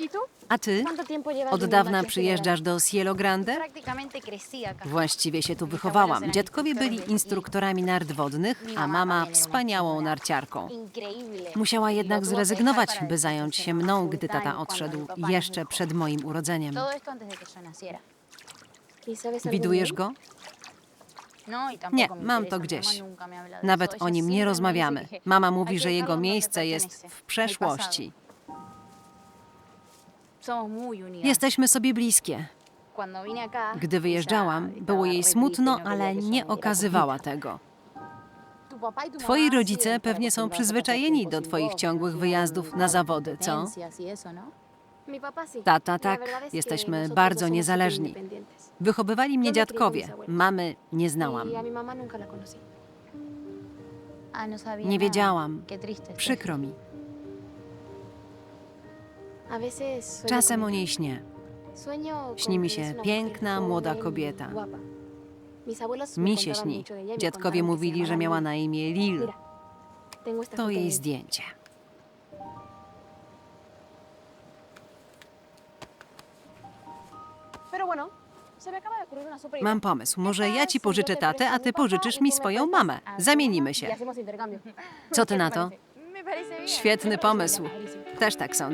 ¿Y? A ty? ¿Cuánto tiempo llevas Od dawna przyjeżdżasz do Cielo Grande? Właściwie się tu wychowałam. Dziadkowie byli instruktorami nart wodnych, a mama wspaniałą narciarką. Musiała jednak tuvo que zrezygnować, by zająć się mną, gdy tata odszedł, jeszcze przed moim urodzeniem. ¿Y Widujesz go? No, y Nie, mam to gdzieś. Nawet o nim nie rozmawiamy. Mama mówi, że jego miejsce jest w przeszłości. Jesteśmy sobie bliskie. Gdy wyjeżdżałam, było jej smutno, no ale nie okazywała tego. Y Twoi rodzice pewnie są przyzwyczajeni do twoich ciągłych sin wyjazdów na zawody, co? y ¿no? Tata, tak. Jesteśmy bardzo niezależni. Wychowywali mnie dziadkowie. Mamy nie znałam. Y no Nie wiedziałam. Przykro mi. Czasem o niej śnię. Śni mi się una piękna, młoda kobieta. Mi się śni. y Dziadkowie mówili, że miała na imię Lil. To jej zdjęcie. Mam pomysł. Może ja ci ¿Qué tal si yo pożyczę tatę, a ty pożyczysz y mi swoją mamę. Zamienimy się. Y intercambio. Co ty ¿Qué na to? Świetny pomysł. Też tak sądzę.